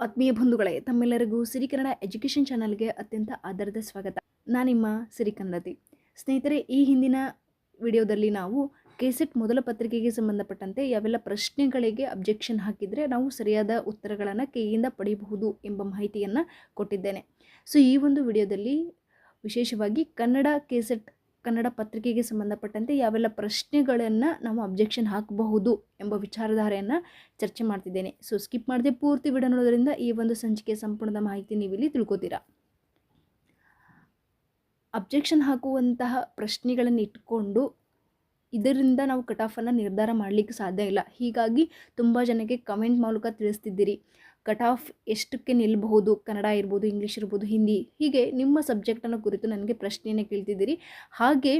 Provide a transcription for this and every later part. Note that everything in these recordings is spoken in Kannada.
ಆತ್ಮೀಯ ಬಂಧುಗಳೇ, ತಮ್ಮೆಲ್ಲರಿಗೂ ಸಿರಿ ಕನ್ನಡ ಎಜುಕೇಷನ್ ಚಾನಲ್ಗೆ ಅತ್ಯಂತ ಆಧಾರದ ಸ್ವಾಗತ. ನಾನಿಮ್ಮ ನಿಮ್ಮ ಕನ್ನಡತಿ. ಸ್ನೇಹಿತರೆ, ಈ ಹಿಂದಿನ ವಿಡಿಯೋದಲ್ಲಿ ನಾವು ಕೆಸೆಟ್ ಮೊದಲ ಪತ್ರಿಕೆಗೆ ಸಂಬಂಧಪಟ್ಟಂತೆ ಯಾವೆಲ್ಲ ಪ್ರಶ್ನೆಗಳಿಗೆ ಅಬ್ಜೆಕ್ಷನ್ ಹಾಕಿದರೆ ನಾವು ಸರಿಯಾದ ಉತ್ತರಗಳನ್ನು ಕೈಯಿಂದ ಪಡೆಯಬಹುದು ಎಂಬ ಮಾಹಿತಿಯನ್ನು ಕೊಟ್ಟಿದ್ದೇನೆ. ಸೊ, ಈ ಒಂದು ವಿಡಿಯೋದಲ್ಲಿ ವಿಶೇಷವಾಗಿ ಕನ್ನಡ ಕೆಸೆಟ್ ಕನ್ನಡ ಪತ್ರಿಕೆಗೆ ಸಂಬಂಧಪಟ್ಟಂತೆ ಯಾವೆಲ್ಲ ಪ್ರಶ್ನೆಗಳನ್ನು ನಾವು ಅಬ್ಜೆಕ್ಷನ್ ಹಾಕಬಹುದು ಎಂಬ ವಿಚಾರಧಾರೆಯನ್ನು ಚರ್ಚೆ ಮಾಡ್ತಿದ್ದೇನೆ. ಸೊ ಸ್ಕಿಪ್ ಮಾಡದೆ ಪೂರ್ತಿ ವಿಡಿಯೋ ನೋಡೋದ್ರಿಂದ ಈ ಒಂದು ಸಂಚಿಕೆ ಸಂಪೂರ್ಣದ ಮಾಹಿತಿ ನೀವಿಲ್ಲಿ ತಿಳ್ಕೊತೀರಾ. ಅಬ್ಜೆಕ್ಷನ್ ಹಾಕುವಂತಹ ಪ್ರಶ್ನೆಗಳನ್ನು ಇಟ್ಕೊಂಡು ಇದರಿಂದ ನಾವು ಕಟ್ ಆಫನ್ನು ನಿರ್ಧಾರ ಮಾಡಲಿಕ್ಕೆ ಸಾಧ್ಯ ಇಲ್ಲ. ಹೀಗಾಗಿ ತುಂಬ ಜನಕ್ಕೆ ಕಮೆಂಟ್ ಮೂಲಕ ತಿಳಿಸ್ತಿದ್ದೀರಿ. ಕಟ್ ಆಫ್ ಎಷ್ಟಕ್ಕೆ ನಿಲ್ಲಬಹುದು ಕನ್ನಡ ಇರ್ಬೋದು, ಇಂಗ್ಲೀಷ್ ಇರ್ಬೋದು, ಹಿಂದಿ. ಹೀಗೆ ನಿಮ್ಮ ಸಬ್ಜೆಕ್ಟನ್ನು ಕುರಿತು ನನಗೆ ಪ್ರಶ್ನೆಯನ್ನು ಕೇಳ್ತಿದ್ದೀರಿ. ಹಾಗೆ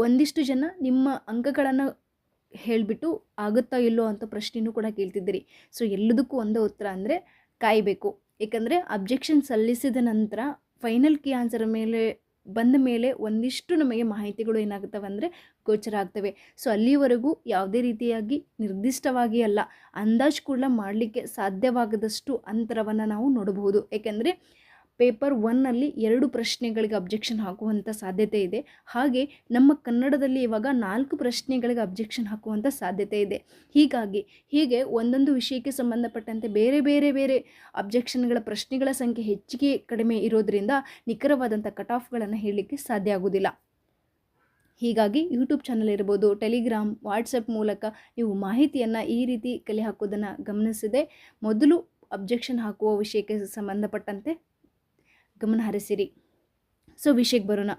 ಒಂದಿಷ್ಟು ಜನ ನಿಮ್ಮ ಅಂಕಗಳನ್ನು ಹೇಳಿಬಿಟ್ಟು ಆಗುತ್ತಾ ಇಲ್ಲೋ ಅಂತ ಪ್ರಶ್ನೆಯೂ ಕೂಡ ಕೇಳ್ತಿದ್ದೀರಿ. ಸೊ, ಎಲ್ಲದಕ್ಕೂ ಒಂದೇ ಉತ್ತರ ಅಂದರೆ ಕಾಯಬೇಕು. ಏಕೆಂದರೆ ಅಬ್ಜೆಕ್ಷನ್ ಸಲ್ಲಿಸಿದ ನಂತರ ಫೈನಲ್ ಕೀ ಆನ್ಸರ್ ಮೇಲೆ ಬಂದ ಮೇಲೆ ಒಂದಿಷ್ಟು ನಮಗೆ ಮಾಹಿತಿಗಳು ಏನಾಗುತ್ತವೆ ಅಂದರೆ ಗೋಚರ ಆಗ್ತವೆ ಸೊ ಅಲ್ಲಿವರೆಗೂ ಯಾವುದೇ ರೀತಿಯಾಗಿ ನಿರ್ದಿಷ್ಟವಾಗಿ ಅಲ್ಲ, ಅಂದಾಜು ಕೂಡ ಮಾಡಲಿಕ್ಕೆ ಸಾಧ್ಯವಾಗದಷ್ಟು ಅಂತರವನ್ನು ನಾವು ನೋಡಬಹುದು. ಏಕೆಂದರೆ, ಪೇಪರ್ ಒನ್ನಲ್ಲಿ ಎರಡು ಪ್ರಶ್ನೆಗಳಿಗೆ ಅಬ್ಜೆಕ್ಷನ್ ಹಾಕುವಂಥ ಸಾಧ್ಯತೆ ಇದೆ. ಹಾಗೆ, ನಮ್ಮ ಕನ್ನಡದಲ್ಲಿ ಇವಾಗ ನಾಲ್ಕು ಪ್ರಶ್ನೆಗಳಿಗೆ ಅಬ್ಜೆಕ್ಷನ್ ಹಾಕುವಂಥ ಸಾಧ್ಯತೆ ಇದೆ. ಹೀಗಾಗಿ, ಹೀಗೆ ಒಂದೊಂದು ವಿಷಯಕ್ಕೆ ಸಂಬಂಧಪಟ್ಟಂತೆ ಬೇರೆ ಬೇರೆ ಬೇರೆ ಅಬ್ಜೆಕ್ಷನ್ಗಳ ಪ್ರಶ್ನೆಗಳ ಸಂಖ್ಯೆ ಹೆಚ್ಚಿಗೆ ಕಡಿಮೆ ಇರೋದರಿಂದ ನಿಖರವಾದಂಥ ಕಟ್ ಆಫ್ಗಳನ್ನು ಹೇಳಲಿಕ್ಕೆ ಸಾಧ್ಯ ಆಗೋದಿಲ್ಲ. ಹೀಗಾಗಿ ಯೂಟ್ಯೂಬ್ ಚಾನಲ್ ಇರ್ಬೋದು, ಟೆಲಿಗ್ರಾಮ್, ವಾಟ್ಸಪ್ ಮೂಲಕ ನೀವು ಮಾಹಿತಿಯನ್ನು ಈ ರೀತಿ ಕಲೆ ಹಾಕೋದನ್ನು ಗಮನಿಸಿದೆ. ಮೊದಲು ಅಬ್ಜೆಕ್ಷನ್ ಹಾಕುವ ವಿಷಯಕ್ಕೆ ಸಂಬಂಧಪಟ್ಟಂತೆ ಗಮನ ಹರಿಸಿರಿ. ಸೊ, ವಿಷಯಕ್ಕೆ ಬರೋಣ.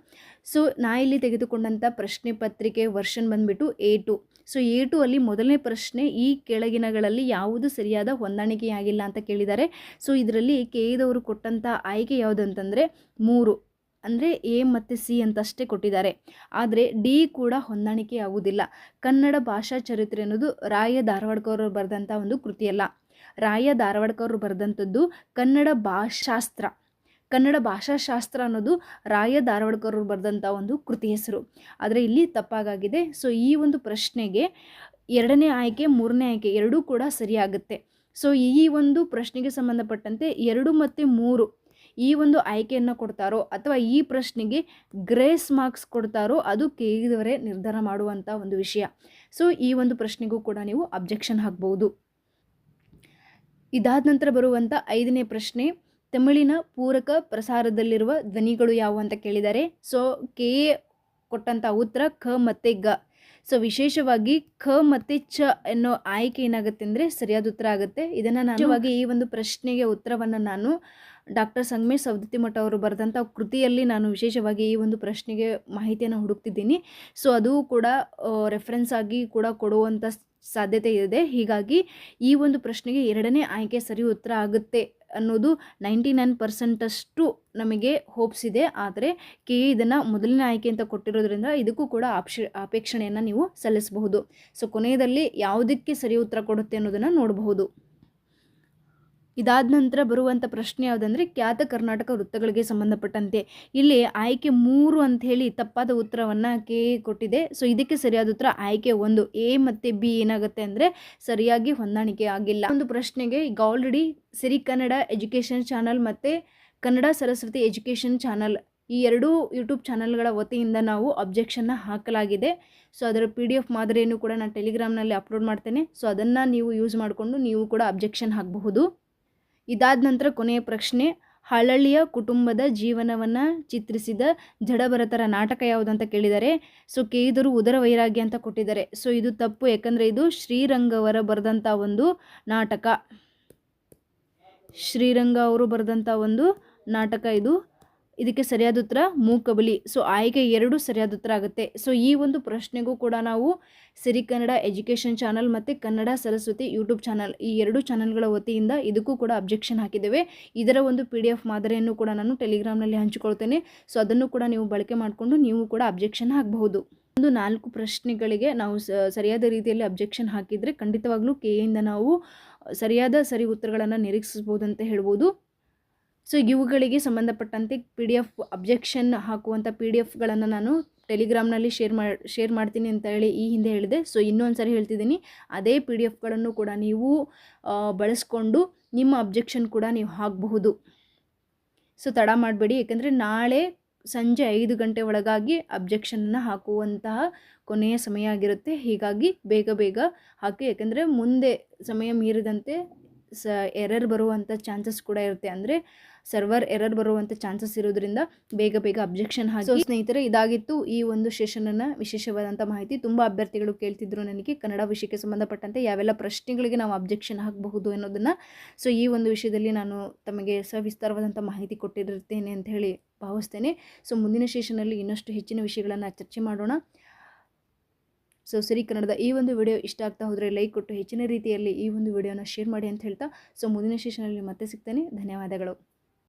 ಸೊ, ನಾ ಇಲ್ಲಿ ತೆಗೆದುಕೊಂಡಂಥ ಪ್ರಶ್ನೆ ಪತ್ರಿಕೆ ವರ್ಷನ್ ಬಂದುಬಿಟ್ಟು A two. So, A two ಅಲ್ಲಿ ಮೊದಲನೇ ಪ್ರಶ್ನೆ, ಈ ಕೆಳಗಿನಗಳಲ್ಲಿ ಯಾವುದು ಸರಿಯಾದ ಹೊಂದಾಣಿಕೆಯಾಗಿಲ್ಲ ಅಂತ ಕೇಳಿದ್ದಾರೆ. ಸೊ, ಇದರಲ್ಲಿ ಕೇದವರು ಕೊಟ್ಟಂಥ ಆಯ್ಕೆ ಯಾವುದು ಅಂತಂದರೆ ಮೂರು. ಅಂದರೆ ಎ ಮತ್ತು ಸಿ ಅಂತಷ್ಟೇ ಕೊಟ್ಟಿದ್ದಾರೆ. ಆದರೆ ಡಿ ಕೂಡ ಹೊಂದಾಣಿಕೆ ಆಗುವುದಿಲ್ಲ. ಕನ್ನಡ ಭಾಷಾ ಚರಿತ್ರೆ ಅನ್ನೋದು ರಾಯ ಧಾರವಾಡಕವರು ಬರೆದಂಥ ಒಂದು ಕೃತಿಯಲ್ಲ. ರಾಯ ಧಾರವಾಡಕವರು ಬರೆದಂಥದ್ದು ಕನ್ನಡ ಭಾಷಾಸ್ತ್ರ. ಕನ್ನಡ ಭಾಷಾಶಾಸ್ತ್ರ ಅನ್ನೋದು ರಾಯ ಧಾರವಾಡ್ಕರ್ ಬರೆದಂಥ ಒಂದು ಕೃತಿ ಹೆಸರು. ಆದರೆ ಇಲ್ಲಿ ತಪ್ಪಾಗಿದೆ ಸೊ ಈ ಒಂದು ಪ್ರಶ್ನೆಗೆ ಎರಡನೇ ಆಯ್ಕೆ, ಮೂರನೇ ಆಯ್ಕೆ ಎರಡೂ ಕೂಡ ಸರಿಯಾಗುತ್ತೆ. ಸೊ ಈ ಒಂದು ಪ್ರಶ್ನೆಗೆ ಸಂಬಂಧಪಟ್ಟಂತೆ ಎರಡು ಮತ್ತು ಮೂರು ಈ ಒಂದು ಆಯ್ಕೆಯನ್ನು ಕೊಡ್ತಾರೋ ಅಥವಾ ಈ ಪ್ರಶ್ನೆಗೆ ಗ್ರೇಸ್ ಮಾರ್ಕ್ಸ್ ಕೊಡ್ತಾರೋ ಅದು ಕೇಳಿದವರೇ ನಿರ್ಧಾರ ಮಾಡುವಂಥ ಒಂದು ವಿಷಯ. ಸೊ ಈ ಒಂದು ಪ್ರಶ್ನೆಗೂ ಕೂಡ ನೀವು ಅಬ್ಜೆಕ್ಷನ್ ಹಾಕ್ಬೋದು. ಇದಾದ ನಂತರ ಬರುವಂಥ ಐದನೇ ಪ್ರಶ್ನೆ, ತಮಿಳಿನ ಪೂರಕ ಪ್ರಸಾರದಲ್ಲಿರುವ ಧ್ವನಿಗಳು ಯಾವುವು ಅಂತ ಕೇಳಿದ್ದಾರೆ ಸೊ ಕೆ ಎ ಕೊಟ್ಟಂಥ ಉತ್ತರ ಖ ಮತ್ತು ಗ. ಸೊ ವಿಶೇಷವಾಗಿ ಖ ಮತ್ತು ಚ ಅನ್ನೋ ಆಯ್ಕೆ ಏನಾಗುತ್ತೆ ಅಂದರೆ ಸರಿಯಾದ ಉತ್ತರ ಆಗುತ್ತೆ. ಇದನ್ನು ನಾನು ಈ ಒಂದು ಪ್ರಶ್ನೆಗೆ ಉತ್ತರವನ್ನು ನಾನು ಡಾಕ್ಟರ್ ಸಂಗಮೇಶ್ ಸವದತ್ತಿ ಮಠ ಅವರು ಬರೆದಂಥ ಕೃತಿಯಲ್ಲಿ ನಾನು ವಿಶೇಷವಾಗಿ ಈ ಒಂದು ಪ್ರಶ್ನೆಗೆ ಮಾಹಿತಿಯನ್ನು ಹುಡುಕ್ತಿದ್ದೀನಿ. ಸೊ ಅದು ಕೂಡ ರೆಫರೆನ್ಸ್ ಆಗಿ ಕೂಡ ಕೊಡುವಂಥ ಸಾಧ್ಯತೆ ಇದೆ. ಹೀಗಾಗಿ ಈ ಒಂದು ಪ್ರಶ್ನೆಗೆ ಎರಡನೇ ಆಯ್ಕೆ ಸರಿ ಉತ್ತರ ಆಗುತ್ತೆ ಅನ್ನೋದು ನೈಂಟಿ ನೈನ್ ಪರ್ಸೆಂಟಷ್ಟು ನಮಗೆ ಹೋಪ್ಸ್ ಇದೆ. ಆದರೆ ಕೆ ಇದನ್ನು ಮೊದಲನೇ ಆಯ್ಕೆ ಅಂತ ಕೊಟ್ಟಿರೋದ್ರಿಂದ ಇದಕ್ಕೂ ಕೂಡ ಆಪ್ಷ, ಅಪೇಕ್ಷಣೆಯನ್ನು ನೀವು ಸಲ್ಲಿಸಬಹುದು. ಸೊ ಕೊನೆಯದಲ್ಲಿ ಯಾವುದಕ್ಕೆ ಸರಿ ಉತ್ತರ ಕೊಡುತ್ತೆ ಅನ್ನೋದನ್ನು ನೋಡಬಹುದು. ಇದಾದ ನಂತರ ಬರುವಂಥ ಪ್ರಶ್ನೆ ಯಾವುದಂದರೆ ಖ್ಯಾತ ಕರ್ನಾಟಕ ವೃತ್ತಗಳಿಗೆ ಸಂಬಂಧಪಟ್ಟಂತೆ. ಇಲ್ಲಿ ಆಯ್ಕೆ ಮೂರು ಅಂತ ಹೇಳಿ ತಪ್ಪಾದ ಉತ್ತರವನ್ನು ಕೆ ಕೊಟ್ಟಿದೆ. ಸೊ ಇದಕ್ಕೆ ಸರಿಯಾದ ಉತ್ತರ ಆಯ್ಕೆ ಒಂದು. ಎ ಮತ್ತು ಬಿ ಏನಾಗುತ್ತೆ ಅಂದರೆ ಸರಿಯಾಗಿ ಹೊಂದಾಣಿಕೆ ಆಗಿಲ್ಲ. ಒಂದು ಪ್ರಶ್ನೆಗೆ ಈಗ already Siri Kannada education channel ಮತ್ತು ಕನ್ನಡ ಸರಸ್ವತಿ ಎಜುಕೇಷನ್ ಚಾನಲ್ ಈ ಎರಡೂ ಯೂಟ್ಯೂಬ್ ಚಾನಲ್ಗಳ ವತಿಯಿಂದ ನಾವು ಅಬ್ಜೆಕ್ಷನ್ನ ಹಾಕಲಾಗಿದೆ. ಸೊ ಅದರ ಪಿ ಡಿ ಎಫ್ ಮಾದರಿಯನ್ನು ಕೂಡ ನಾನು ಟೆಲಿಗ್ರಾಮ್ನಲ್ಲಿ ಅಪ್ಲೋಡ್ ಮಾಡ್ತೇನೆ. ಸೊ ಅದನ್ನು ನೀವು ಯೂಸ್ ಮಾಡಿಕೊಂಡು ನೀವು ಕೂಡ ಅಬ್ಜೆಕ್ಷನ್ ಹಾಕಬಹುದು. ಇದಾದ ನಂತರ ಕೊನೆಯ ಪ್ರಶ್ನೆ ಹಳಳಿಯ ಕುಟುಂಬದ ಜೀವನವನ್ನು ಚಿತ್ರಿಸಿದ ಜಡಭರತರ ನಾಟಕ ಯಾವುದು ಅಂತ ಕೇಳಿದ್ದಾರೆ ಸೊ ಕೇದರು ಉದರ ವೈರಾಗ್ಯ ಅಂತ ಕೊಟ್ಟಿದ್ದಾರೆ. ಸೊ ಇದು ತಪ್ಪು, ಯಾಕಂದರೆ ಇದು ಶ್ರೀರಂಗವರ ಬರೆದಂಥ ಒಂದು ನಾಟಕ. ಶ್ರೀರಂಗ ಅವರು ಬರೆದಂಥ ಒಂದು ನಾಟಕ ಇದು. ಇದಕ್ಕೆ ಸರಿಯಾದ ಉತ್ತರ ಮೂಕಬಲಿ. ಸೊ ಆಯ್ಕೆ ಎರಡು ಸರಿಯಾದ ಉತ್ತರ ಆಗುತ್ತೆ. ಸೊ ಈ ಒಂದು ಪ್ರಶ್ನೆಗೂ ಕೂಡ ನಾವು ಸಿರಿ ಕನ್ನಡ ಎಜುಕೇಷನ್ ಚಾನಲ್ ಮತ್ತು ಕನ್ನಡ ಸರಸ್ವತಿ ಯೂಟ್ಯೂಬ್ ಚಾನಲ್ ಈ ಎರಡು ಚಾನಲ್ಗಳ ವತಿಯಿಂದ ಇದಕ್ಕೂ ಕೂಡ ಅಬ್ಜೆಕ್ಷನ್ ಹಾಕಿದ್ದೇವೆ. ಇದರ ಒಂದು ಪಿ ಡಿ ಎಫ್ ಮಾದರಿಯನ್ನು ಕೂಡ ನಾನು ಟೆಲಿಗ್ರಾಮ್ನಲ್ಲಿ ಹಂಚಿಕೊಳ್ತೇನೆ. ಸೊ ಅದನ್ನು ಕೂಡ ನೀವು ಬಳಕೆ ಮಾಡಿಕೊಂಡು ನೀವು ಕೂಡ ಅಬ್ಜೆಕ್ಷನ್ ಹಾಕಬಹುದು. ಒಂದು ನಾಲ್ಕು ಪ್ರಶ್ನೆಗಳಿಗೆ ನಾವು ಸರಿಯಾದ ರೀತಿಯಲ್ಲಿ ಅಬ್ಜೆಕ್ಷನ್ ಹಾಕಿದರೆ ಖಂಡಿತವಾಗ್ಲೂ ಕೆ ಇಂದ ನಾವು ಸರಿಯಾದ ಸರಿ ಉತ್ತರಗಳನ್ನು ನಿರೀಕ್ಷಿಸ್ಬೋದು ಅಂತ ಹೇಳ್ಬೋದು. ಸೊ ಇವುಗಳಿಗೆ ಸಂಬಂಧಪಟ್ಟಂತೆ ಪಿ ಡಿ ಎಫ್ ಅಬ್ಜೆಕ್ಷನ್ ಹಾಕುವಂಥ ಪಿ ಡಿ ಎಫ್ಗಳನ್ನು ನಾನು ಟೆಲಿಗ್ರಾಮ್ನಲ್ಲಿ ಶೇರ್ ಮಾಡಿ ಶೇರ್ ಮಾಡ್ತೀನಿ ಅಂತ ಹೇಳಿ ಈ ಹಿಂದೆ ಹೇಳಿದೆ. ಸೊ ಇನ್ನೊಂದು ಸಾರಿ ಹೇಳ್ತಿದ್ದೀನಿ. ಅದೇ ಪಿ ಡಿ ಎಫ್ಗಳನ್ನು ಕೂಡ ನೀವು ಬಳಸ್ಕೊಂಡು ನಿಮ್ಮ ಅಬ್ಜೆಕ್ಷನ್ ಕೂಡ ನೀವು ಹಾಕಬಹುದು. ಸೊ ತಡ ಮಾಡಬೇಡಿ. ಏಕೆಂದರೆ ನಾಳೆ ಸಂಜೆ ಐದು ಗಂಟೆ ಒಳಗಾಗಿ ಅಬ್ಜೆಕ್ಷನನ್ನು ಹಾಕುವಂತಹ ಕೊನೆಯ ಸಮಯ ಆಗಿರುತ್ತೆ. ಹೀಗಾಗಿ ಬೇಗ ಬೇಗ ಹಾಕಿ ಯಾಕೆಂದರೆ ಮುಂದೆ ಸಮಯ ಮೀರಿದಂತೆ ಸ ಎರರ್ ಬರುವಂಥ ಚಾನ್ಸಸ್ ಕೂಡ ಇರುತ್ತೆ. ಅಂದರೆ ಸರ್ವರ್ ಎರರ್ ಬರುವಂಥ ಚಾನ್ಸಸ್ ಇರೋದ್ರಿಂದ ಬೇಗ ಬೇಗ ಅಬ್ಜೆಕ್ಷನ್ ಹಾಕಿ ಸ್ನೇಹಿತರೆ, ಇದಾಗಿತ್ತು ಈ ಒಂದು ಸೆಷನನ್ನು ವಿಶೇಷವಾದಂಥ ಮಾಹಿತಿ. ತುಂಬ ಅಭ್ಯರ್ಥಿಗಳು ಕೇಳ್ತಿದ್ರು ನನಗೆ ಕನ್ನಡ ವಿಷಯಕ್ಕೆ ಸಂಬಂಧಪಟ್ಟಂತೆ ಯಾವೆಲ್ಲ ಪ್ರಶ್ನೆಗಳಿಗೆ ನಾವು ಅಬ್ಜೆಕ್ಷನ್ ಹಾಕಬಹುದು ಅನ್ನೋದನ್ನು. ಸೊ ಈ ಒಂದು ವಿಷಯದಲ್ಲಿ ನಾನು ತಮಗೆ ಸವಿಸ್ತಾರವಾದಂಥ ಮಾಹಿತಿ ಕೊಟ್ಟಿರುತ್ತೇನೆ ಅಂತ ಹೇಳಿ ಭಾವಿಸ್ತೇನೆ. ಸೊ ಮುಂದಿನ ಸೆಷನಲ್ಲಿ ಇನ್ನಷ್ಟು ಹೆಚ್ಚಿನ ವಿಷಯಗಳನ್ನು ಚರ್ಚೆ ಮಾಡೋಣ. ಸೊ ಸರಿ ಕನ್ನಡದ ಈ ಒಂದು ವಿಡಿಯೋ ಇಷ್ಟ ಆಗ್ತಾ ಹೋದರೆ ಲೈಕ್ ಕೊಟ್ಟು ಹೆಚ್ಚಿನ ರೀತಿಯಲ್ಲಿ ಈ ಒಂದು ವಿಡಿಯೋನ ಶೇರ್ ಮಾಡಿ ಅಂತ ಹೇಳ್ತಾ ಸೊ ಮುಂದಿನ ಸೆಷನಲ್ಲಿ ಮತ್ತೆ ಸಿಗ್ತೇನೆ. ಧನ್ಯವಾದಗಳು.